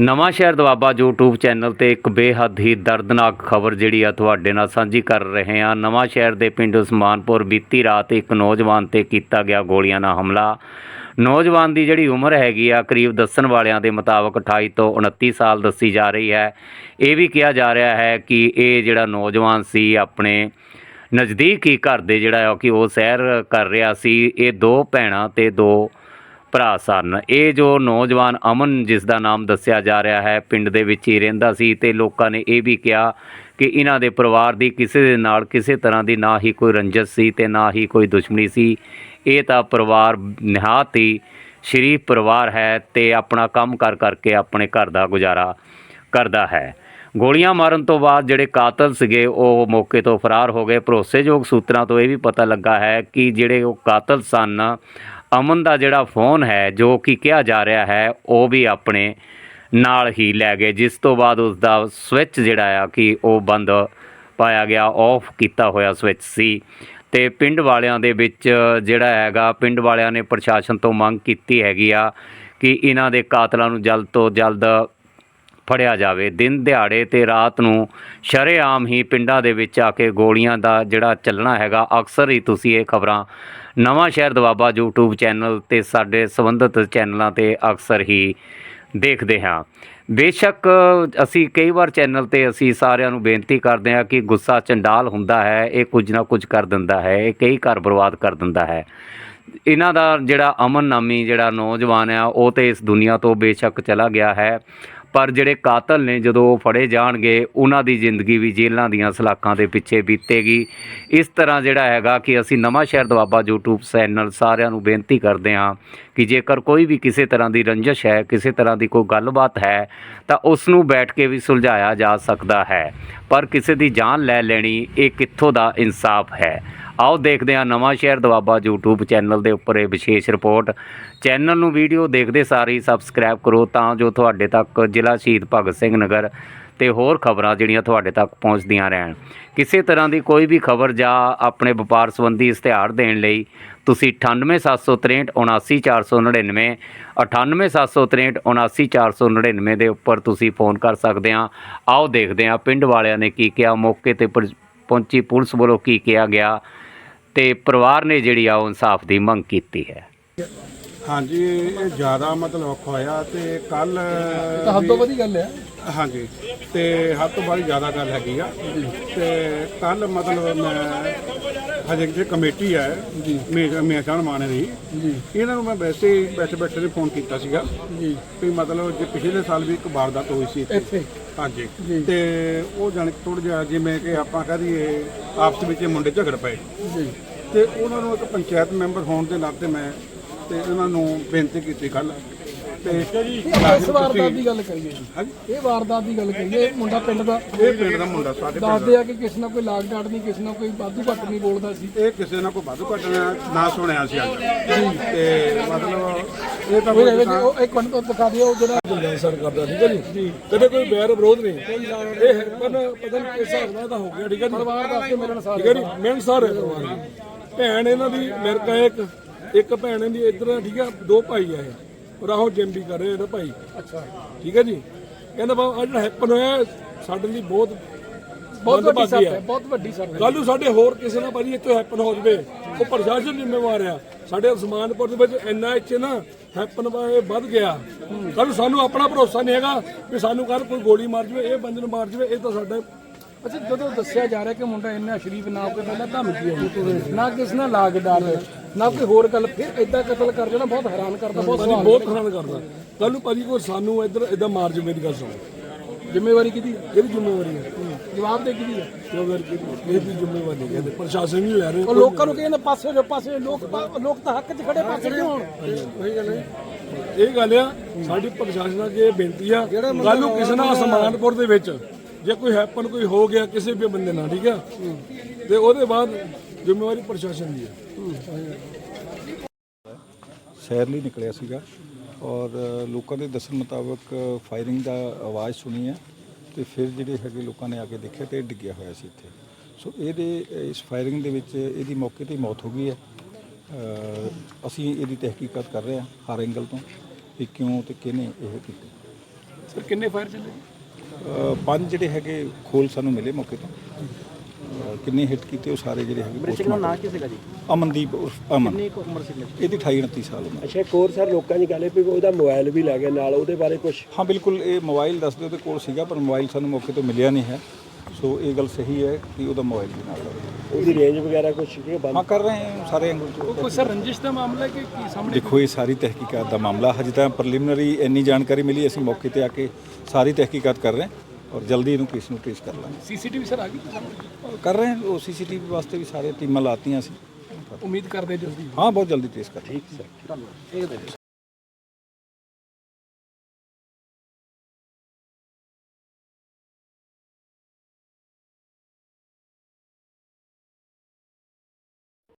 ਨਵਾਂ ਸ਼ਹਿਰ Doaba YouTube channel ਤੇ ਇੱਕ ਬੇਹੱਦ ਹੀ ਦਰਦਨਾਕ ਖਬਰ ਜਿਹੜੀ ਆ ਤੁਹਾਡੇ ਨਾਲ ਸਾਂਝੀ ਕਰ ਰਹੇ ਹਾਂ। ਨਵਾਂ ਸ਼ਹਿਰ ਦੇ ਪਿੰਡ ਉਸਮਾਨਪੁਰ ਬੀਤੀ ਰਾਤ ਇੱਕ ਨੌਜਵਾਨ ਤੇ ਕੀਤਾ ਗਿਆ ਗੋਲੀਆਂ ਨਾਲ ਹਮਲਾ। ਨੌਜਵਾਨ ਦੀ ਜਿਹੜੀ ਉਮਰ ਹੈਗੀ ਆ, ਕਰੀਬ ਦੱਸਣ ਵਾਲਿਆਂ ਦੇ ਮੁਤਾਬਕ 28 ਤੋਂ 29 ਸਾਲ ਦੱਸੀ ਜਾ ਰਹੀ ਹੈ। ਇਹ ਵੀ ਕਿਹਾ ਜਾ ਰਿਹਾ ਹੈ ਕਿ ਇਹ ਜਿਹੜਾ ਨੌਜਵਾਨ ਸੀ, ਆਪਣੇ ਨਜ਼ਦੀਕ ਹੀ ਘਰ ਦੇ ਜਿਹੜਾ ਆ, ਕਿ ਉਹ ਸੈਰ ਕਰ ਰਿਹਾ ਸੀ। ਇਹ ਦੋ ਭੈਣਾਂ ਤੇ ਦੋ ਭਰਾ ਸਨ। ਇਹ ਜੋ ਨੌਜਵਾਨ ਅਮਨ, ਜਿਸ ਦਾ ਨਾਮ ਦੱਸਿਆ ਜਾ ਰਿਹਾ ਹੈ, ਪਿੰਡ ਦੇ ਵਿੱਚ ਹੀ ਰਹਿੰਦਾ ਸੀ ਤੇ ਲੋਕਾਂ ਨੇ ਇਹ ਵੀ ਕਿਹਾ ਕਿ ਇਹਨਾਂ ਦੇ ਪਰਿਵਾਰ ਦੀ ਕਿਸੇ ਦੇ ਨਾਲ ਕਿਸੇ ਤਰ੍ਹਾਂ ਦੀ ਨਾ ਹੀ ਕੋਈ ਰੰਜਿਸ਼ ਸੀ ਤੇ ਨਾ ਹੀ ਕੋਈ ਦੁਸ਼ਮਣੀ ਸੀ। ਇਹ ਤਾਂ ਪਰਿਵਾਰ ਨਿਹਾਤ ਹੀ ਸ਼ਰੀਫ ਪਰਿਵਾਰ ਹੈ ਤੇ ਆਪਣਾ ਕੰਮ ਕਰ ਕਰਕੇ ਆਪਣੇ ਘਰ ਦਾ ਗੁਜ਼ਾਰਾ ਕਰਦਾ ਹੈ। ਗੋਲੀਆਂ ਮਾਰਨ ਤੋਂ ਬਾਅਦ ਜਿਹੜੇ ਕਾਤਲ ਸੀਗੇ, ਉਹ ਮੌਕੇ ਤੋਂ ਫਰਾਰ ਹੋ ਗਏ। ਭਰੋਸੇਯੋਗ ਸੂਤਰਾਂ ਤੋਂ ਇਹ ਵੀ ਪਤਾ ਲੱਗਾ ਹੈ ਕਿ ਜਿਹੜੇ ਉਹ ਕਾਤਲ ਸਨ ਅਮਨ ਦਾ ਜਿਹੜਾ ਫੋਨ ਹੈ, ਜੋ ਕਿ ਕਿਹਾ ਜਾ ਰਿਹਾ ਹੈ, ਉਹ ਵੀ ਆਪਣੇ ਨਾਲ ਹੀ ਲੈ ਗਏ। ਜਿਸ ਤੋਂ ਬਾਅਦ ਉਸ ਦਾ ਸਵਿਚ ਜਿਹੜਾ ਆ ਕਿ ਉਹ ਬੰਦ ਪਾਇਆ ਗਿਆ ਆਫ ਕੀਤਾ ਹੋਇਆ ਸਵਿਚ ਸੀ। ਤੇ ਪਿੰਡ ਵਾਲਿਆਂ ਦੇ ਵਿੱਚ ਜਿਹੜਾ ਹੈਗਾ, ਪਿੰਡ ਵਾਲਿਆਂ ਨੇ ਪ੍ਰਸ਼ਾਸਨ ਤੋਂ ਮੰਗ ਕੀਤੀ ਹੈਗੀ ਆ ਕਿ ਇਹਨਾਂ ਦੇ ਕਾਤਲਾਂ ਨੂੰ ਜਲਦ ਤੋਂ ਜਲਦ ਫੜਿਆ ਜਾਵੇ। ਦਿਨ ਦਿਹਾੜੇ ਤੇ ਰਾਤ ਨੂੰ ਸ਼ਰੇਆਮ ਹੀ ਪਿੰਡਾਂ ਦੇ ਵਿੱਚ ਆ ਕੇ ਗੋਲੀਆਂ ਦਾ ਜਿਹੜਾ ਚੱਲਣਾ ਹੈਗਾ, ਅਕਸਰ ਹੀ ਤੁਸੀਂ ਇਹ ਖਬਰਾਂ ਨਵਾਂ ਸ਼ਹਿਰ ਦਵਾਬਾ YouTube ਚੈਨਲ ਤੇ ਸਾਡੇ ਸੰਬੰਧਿਤ ਚੈਨਲਾਂ ਤੇ ਅਕਸਰ ਹੀ ਦੇਖਦੇ ਹਾਂ। ਬੇਸ਼ੱਕ ਅਸੀਂ ਕਈ ਵਾਰ ਚੈਨਲ ਤੇ ਅਸੀਂ ਸਾਰਿਆਂ ਨੂੰ ਬੇਨਤੀ ਕਰਦੇ ਹਾਂ ਕਿ ਗੁੱਸਾ ਚੰਡਾਲ ਹੁੰਦਾ ਹੈ, ਇਹ ਕੁਝ ਨਾ ਕੁਝ ਕਰ ਦਿੰਦਾ ਹੈ, ਇਹ ਕਈ ਘਰ ਬਰਬਾਦ ਕਰ ਦਿੰਦਾ ਹੈ। ਇਹਨਾਂ ਦਾ ਜਿਹੜਾ ਅਮਨ ਨਾਮੀ ਜਿਹੜਾ ਨੌਜਵਾਨ ਆ, ਉਹ ਤੇ ਇਸ ਦੁਨੀਆ ਤੋਂ ਬੇਸ਼ੱਕ ਚਲਾ ਗਿਆ ਹੈ। ਪਰ ਜਿਹੜੇ ਕਾਤਲ ਨੇ ਜਦੋਂ ਉਹ ਫੜੇ ਜਾਣਗੇ, ਉਹਨਾਂ ਦੀ ਜ਼ਿੰਦਗੀ ਵੀ ਜੇਲ੍ਹਾਂ ਦੀਆਂ ਸਲਾਖਾਂ ਦੇ ਪਿੱਛੇ ਬੀਤੇਗੀ। ਇਸ ਤਰ੍ਹਾਂ ਜਿਹੜਾ ਹੈਗਾ ਕਿ ਅਸੀਂ ਨਵਾਂ ਸ਼ਹਿਰ ਦਵਾਬਾ YouTube ਚੈਨਲ ਸਾਰਿਆਂ ਨੂੰ ਬੇਨਤੀ ਕਰਦੇ ਹਾਂ ਕਿ ਜੇਕਰ ਕੋਈ ਵੀ ਕਿਸੇ ਤਰ੍ਹਾਂ ਦੀ ਰੰਜਿਸ਼ ਹੈ, ਕਿਸੇ ਤਰ੍ਹਾਂ ਦੀ ਕੋਈ ਗੱਲਬਾਤ ਹੈ, ਤਾਂ ਉਸ ਨੂੰ ਬੈਠ ਕੇ ਵੀ ਸੁਲਝਾਇਆ ਜਾ ਸਕਦਾ ਹੈ। ਪਰ ਕਿਸੇ ਦੀ ਜਾਨ ਲੈ ਲੈਣੀ ਇਹ ਕਿੱਥੋਂ ਦਾ ਇਨਸਾਫ ਹੈ? ਆਓ ਦੇਖਦੇ ਹਾਂ ਨਵਾਂ ਸ਼ਹਿਰ ਦਵਾਬਾ YouTube ਚੈਨਲ ਦੇ ਉੱਪਰ ਇਹ ਵਿਸ਼ੇਸ਼ ਰਿਪੋਰਟ। ਚੈਨਲ ਨੂੰ ਵੀਡੀਓ ਦੇਖਦੇ ਸਾਰੇ ਹੀ ਸਬਸਕ੍ਰਾਈਬ ਕਰੋ ਤਾਂ ਜੋ ਤੁਹਾਡੇ ਤੱਕ ਜ਼ਿਲ੍ਹਾ ਸ਼ਹੀਦ ਭਗਤ ਸਿੰਘ ਨਗਰ ਤੇ ਹੋਰ ਖਬਰਾਂ ਜਿਹੜੀਆਂ ਤੁਹਾਡੇ ਤੱਕ ਪਹੁੰਚਦੀਆਂ ਰਹਿਣ। ਕਿਸੇ ਤਰ੍ਹਾਂ ਦੀ ਕੋਈ ਵੀ ਖਬਰ ਜਾਂ ਆਪਣੇ ਵਪਾਰ ਸੰਬੰਧੀ ਇਸ਼ਤਿਹਾਰ ਦੇਣ ਲਈ ਤੁਸੀਂ 9876379499 9876379499 ਦੇ ਉੱਪਰ ਤੁਸੀਂ ਫੋਨ ਕਰ ਸਕਦੇ ਹਾਂ। ਆਓ ਦੇਖਦੇ ਹਾਂ ਪਿੰਡ ਵਾਲਿਆਂ ਨੇ ਕੀ ਕਿਹਾ, ਮੌਕੇ ਤੇ ਪਰ- ਪਹੁੰਚੀ ਪੁਲਿਸ ਵੱਲੋਂ ਕੀ ਕਿਹਾ ਗਿਆ। ਤੇ ਪਰਿਵਾਰ ਨੇ ਜਿਹੜੀ ਆ ਉਹ ਇਨਸਾਫ ਦੀ ਮੰਗ ਕੀਤੀ ਹੈ। ਹਾਂਜੀ ਇਹ ਜ਼ਿਆਦਾ ਮਤਲਬ ਔਖਾ ਹੋਇਆ ਤੇ ਕੱਲ ਤਾਂ ਹੱਦੋਂ ਵਧੀ ਗੱਲ ਹੈ। ਹਾਂਜੀ ਤੇ ਹੱਦ ਤੋਂ ਬਾਅਦ ਜ਼ਿਆਦਾ ਗੱਲ ਹੈਗੀ ਆ। ਤੇ ਕੱਲ ਮਤਲਬ ਮੈਂ ਹਜੇ ਜੇ ਕਮੇਟੀ ਹੈ ਜੀ। ਮੇਰਾ ਮੇਰਾ ਮਾਨੇ ਦੀ। ਜੀ। ਇਹਨਾਂ ਨੂੰ ਮੈਂ ਵੈਸੇ ਹੀ ਬੈਠੇ ਬੈਠੇ ਨੇ ਫੋਨ ਕੀਤਾ ਸੀਗਾ ਜੀ। ਵੀ ਮਤਲਬ ਜੇ ਪਿਛਲੇ ਸਾਲ ਵੀ ਇੱਕ ਵਾਰਦਾਤ ਹੋਈ ਸੀ ਇੱਥੇ। ਹਾਂਜੀ। ਜੀ। ਤੇ ਉਹ ਜਾਣ ਥੋੜਾ ਜਿਹਾ ਜਿਵੇਂ ਕਿ ਆਪਾਂ ਕਹਿ ਦਈਏ ਆਪਸ ਵਿੱਚ ਇਹ ਮੁੰਡੇ ਝਗੜ ਪਏ। ਜੀ। ਤੇ ਉਹਨਾਂ ਨੂੰ ਇੱਕ ਪੰਚਾਇਤ ਮੈਂਬਰ ਹੋਣ ਦੇ ਨਾਤੇ ਮੈਂ ਤੇ ਉਹਨਾਂ ਨੂੰ ਬੇਨਤੀ ਕੀਤੀ ਕੱਲ ਤੇ ਇਸ ਵਾਰਦਾਤ ਦੀ ਗੱਲ ਕਰੀਏ ਜੀ। ਹਾਂਜੀ। ਇਹ ਵਾਰਦਾਤ ਦੀ ਗੱਲ ਕਰੀਏ ਇਹ ਮੁੰਡਾ ਪਿੰਡ ਦਾ ਇਹ ਪਿੰਡ ਦਾ ਮੁੰਡਾ ਸਾਡੇ ਪਿੰਡ ਦੱਸਦੇ ਆ ਕਿ ਕਿਸੇ ਨਾਲ ਕੋਈ ਲਾਗ ਡਾਟ ਨਹੀਂ ਕਿਸੇ ਨਾਲ ਕੋਈ ਵਾਧੂ ਘੱਟ ਨਹੀਂ ਬੋਲਦਾ ਸੀ। ਦਾ। ਇਹ ਕਿਸੇ ਨਾਲ ਕੋਈ ਵਾਧੂ ਘਟਨਾ ਨਾ ਸੁਣਿਆ ਸੀ ਅੱਜ। ਤੇ ਮਤਲਬ ਇਹ ਤਾਂ ਕੋਈ ਕੋਈ ਐਵੇਂ ਦੀ ਉਹ ਇੱਕ ਮਿੰਟ ਤੋਂ ਦਿਖਾ ਦਿਓ ਉਹ ਜਿਹੜਾ ਜਲਦਾ ਸਰ ਕਰਦਾ ਠੀਕ ਹੈ ਜੀ। ਕਦੇ ਕੋਈ ਬੈਰ ਵਿਰੋਧ ਨਹੀਂ। ਇਹ ਹੈ ਪਰ ਪਤਾ ਨਹੀਂ ਕਿਸ ਹਿਸਾਬ ਨਾਲ ਤਾਂ ਹੋ ਗਿਆ ਠੀਕ ਹੈ ਜੀ। ਪਰਿਵਾਰ ਵਾਸਤੇ ਮਿਲਣ ਠੀਕ ਸਾਰੇ ਹੈ ਜੀ। ਮਿਹਨ ਸਾਰੇ ਪਰਿਵਾਰ ਦੀ। ਭੈਣ ਇਹਨਾਂ ਦੀ ਅਮਰੀਕਾ ਹੈ ਇੱਕ ਇੱਕ ਭੈਣ ਇਹਦੀ ਇੱਧਰ ਠੀਕ ਹੈ ਦੋ ਭਾਈ ਆ ਇਹ। ਰਾਹੋ ਜਿਮ ਵੀ ਕਰ ਰਹੇ ਇਹਦਾ ਭਾਈ। ਅੱਛਾ। ਠੀਕ ਹੈ ਜੀ? ਕਹਿੰਦਾ ਬਾ ਆ ਜਿਹੜਾ ਹੈਪਨ ਹੋਇਆ ਸਾਡੇ ਲਈ ਬਹੁਤ ਬਹੁਤ ਵੱਡੀ ਸੱਟ ਹੈ। ਹੈ ਬਹੁਤ ਵੱਡੀ ਸੱਟ ਹੈ। ਕੱਲ ਨੂੰ ਸਾਡੇ ਹੋਰ ਕਿਸੇ ਨਾਲ ਭਾਜੀ ਇੱਥੇ ਹੈਪਨ ਹੋ ਜਵੇ। ਉਹ ਪ੍ਰਸ਼ਾਸਨ ਜ਼ਿੰਮੇਵਾਰ ਆ। ਸਾਡੇ ਉਸਮਾਨਪੁਰ ਦੇ ਵਿੱਚ ਇੱਥੇ ਨਾ ਹੈਪਨ ਵੱਧ ਗਿਆ। ਕੱਲ ਸਾਨੂੰ ਆਪਣਾ ਭਰੋਸਾ ਨਹੀਂ ਹੈਗਾ ਕਿ ਸਾਨੂੰ ਕੱਲ ਕੋਈ ਗੋਲੀ ਮਾਰ ਜਵੇ ਇਹ ਬੰਦੇ ਨੂੰ ਮਾਰ ਜਵੇ ਇਹ ਤਾਂ ਸਾਡੇ ਅੱਛਾ ਜਦੋਂ ਦੱਸਿਆ ਜਾ ਰਿਹਾ ਕਿ ਮੁੰਡਾ ਇੰਨਾ ਸ਼ਰੀਫ ਨਾ ਕੋਈ ਪਹਿਲਾਂ ਧਮਕੀ ਆਈ ਨਾ ਕਿਸ ਨਾਲ ਲਾਗ ਡਾਟ ਨਾ ਕੋਈ ਹੋਰ ਗੱਲ ਫਿਰ ਇਦਾਂ ਕਤਲ ਕਰ ਜਾਣਾ ਬਹੁਤ ਹੈਰਾਨ ਕਰਦਾ ਬਹੁਤ ਭਾਜੀ ਸਵਾਲ ਬਹੁਤ ਹੈਰਾਨ ਕਰਦਾ। ਕੱਲ ਨੂੰ ਭਾਜੀ ਕੋਈ ਸਾਨੂੰ ਇੱਧਰ ਇਦਾਂ ਮਾਰ ਜਵੇ ਦੀ ਗੱਲ ਸੁਣੋ। ਜ਼ਿੰਮੇਵਾਰੀ ਕਿਹਦੀ ਹੈ ਇਹਦੀ ਜ਼ਿੰਮੇਵਾਰੀ ਹੈ ਜਵਾਬ ਦੇ ਕਿਹਦੀ ਹੈ ਕਿਉਂਕਿ ਕਿਹਦੀ? ਇਹਦੀ ਜ਼ਿੰਮੇਵਾਰੀ ਨਹੀਂ ਕਹਿੰਦੇ ਪ੍ਰਸ਼ਾਸਨ ਨਹੀਂ ਲੈ ਰਹੇ ਉਹ ਲੋਕਾਂ ਨੂੰ ਕਹਿੰਦੇ ਪਾਸੇ ਜੋ ਪਾਸੇ ਲੋਕ ਲੋਕ ਤਾਂ ਹੱਕ 'ਚ ਖੜੇ ਪਾਸੇ ਕਿਉਂ ਹੋਣ। ਉਹੀ ਗੱਲ ਹੈ। ਇਹ ਗੱਲ ਆ ਸਾਡੀ ਪ੍ਰਸ਼ਾਸਨ ਅੱਗੇ ਇਹ ਬੇਨਤੀ ਆ। ਕੱਲ ਨੂੰ ਕਿਸੇ ਨਾਲ ਸਮਾਨਪੁਰ ਦੇ ਵਿੱਚ ਜੇ ਕੋਈ ਹੈਪਨ ਕੋਈ ਹੋ ਗਿਆ ਕਿਸੇ ਵੀ ਬੰਦੇ ਨਾਲ ਠੀਕ ਆ? ਤੇ ਉਹਦੇ ਬਾਅਦ ਜ਼ਿੰਮੇਵਾਰੀ ਪ੍ਰਸ਼ਾਸਨ ਦੀ ਹੈ। ਸੈਰ ਲਈ ਨਿਕਲਿਆ ਸੀਗਾ ਔਰ ਲੋਕਾਂ ਦੇ ਦੱਸਣ ਮੁਤਾਬਕ ਫਾਇਰਿੰਗ ਦਾ ਆਵਾਜ਼ ਸੁਣੀ ਹੈ ਤੇ ਫਿਰ ਜਿਹੜੇ ਹੈਗੇ ਲੋਕਾਂ ਨੇ ਆ ਕੇ ਦੇਖਿਆ ਤੇ ਇਹ ਡਿੱਗਿਆ ਹੋਇਆ ਸੀ ਇੱਥੇ। ਸੋ ਇਹਦੇ ਇਸ ਫਾਇਰਿੰਗ ਦੇ ਵਿੱਚ ਇਹਦੀ ਮੌਕੇ ਤੇ ਮੌਤ ਹੋ ਗਈ ਹੈ। ਅ, ਅਸੀਂ ਇਹਦੀ ਤਹਿਕੀਕਾਤ ਕਰ ਰਹੇ ਹਾਂ ਹਰ ਐਂਗਲ ਤੋਂ ਕਿ ਕਿਉਂ ਤੇ ਕਿਹਨੇ ਇਹ ਕੀਤਾ। ਸਰ ਕਿੰਨੇ ਫਾਇਰ ਚੱਲੇ? ਪੰਜ ਜਿਹੜੇ ਹੈਗੇ ਖੋਲ ਸਾਨੂੰ ਮਿਲੇ ਮੌਕੇ ਤੋਂ। ਕਿੰਨੇ ਹਿੱਟ ਕੀਤੇ ਉਹ ਸਾਰੇ ਜਿਹੜੇ ਹੈਗੇ ਮ੍ਰਿਤਕ ਦਾ ਨਾਂ ਕੀ ਸੀਗਾ ਜੀ? ਅਮਨਦੀਪ ਉਰਫ ਅਮਨ। ਕਿੰਨੀ ਕੁ ਉਮਰ ਸੀ ਮ੍ਰਿਤਕ ਇਹਦੀ 28 29 ਸਾਲ ਉਮਰ। ਅੱਛਾ ਇੱਕ ਹੋਰ ਸਰ ਲੋਕਾਂ ਦੀ ਗੱਲ ਹੈ ਵੀ ਉਹਦਾ ਮੋਬਾਈਲ ਵੀ ਲੈ ਗਏ ਨਾਲ ਉਹਦੇ ਬਾਰੇ ਕੁਝ ਹਾਂ ਬਿਲਕੁਲ ਇਹ ਮੋਬਾਈਲ ਦੱਸਦੇ ਉਹਦੇ ਕੋਲ ਸੀਗਾ ਪਰ ਮੋਬਾਈਲ ਸਾਨੂੰ ਮੌਕੇ ਤੋਂ ਮਿਲਿਆ ਨਹੀਂ ਹੈ। ਸੋ ਇਹ ਗੱਲ ਸਹੀ ਹੈ ਕਿ ਉਹਦਾ ਮੋਬਾਈਲ ਵੀ ਨਾਲ ਲੱਗਾ ਉਹਦੀ ਰੇਂਜ ਵਗੈਰਾ ਕੁਝ ਕਿ ਬੰਦ? ਹਾਂ ਕਰ ਰਹੇ ਹਾਂ ਸਾਰੇ ਐਂਗਲ ਤੋਂ ਕੋਈ ਸਰ ਰੰਜਿਸ਼ ਦਾ ਮਾਮਲਾ ਹੈ ਕਿ ਕੀ ਸਾਹਮਣੇ? ਦੇਖੋ ਇਹ ਸਾਰੀ ਤਹਿਕੀਕਾਤ ਦਾ ਮਾਮਲਾ ਹਜੇ ਤਾਂ ਪ੍ਰੀਲਿਮਿਨਰੀ ਇੰਨੀ ਜਾਣਕਾਰੀ ਮਿਲੀ ਅਸੀਂ ਮੌਕੇ ਤੇ ਆ ਕੇ ਸਾਰੀ ਤਹਿਕੀਕਾਤ ਕਰ ਰਹੇ ਹਾਂ। ਔਰ ਜਲਦੀ ਇਹਨੂੰ ਕੇਸ ਨੂੰ ਟ੍ਰੇਸ ਕਰ ਲਾਂਗੇ। ਸੀਸੀਟੀਵੀ ਸਰ ਆ ਗਈ ਕਰ ਰਹੇ ਹਾਂ ਉਹ ਸੀਸੀਟੀਵੀ ਵਾਸਤੇ ਵੀ ਸਾਰੇ ਟੀਮਾਂ ਲਾਤੀਆਂ ਸੀ। ਉਮੀਦ ਕਰਦੇ ਜਲਦੀ ਹਾਂ ਬਹੁਤ ਜਲਦੀ ਟ੍ਰੇਸ ਕਰ ਠੀਕ ਸਰ।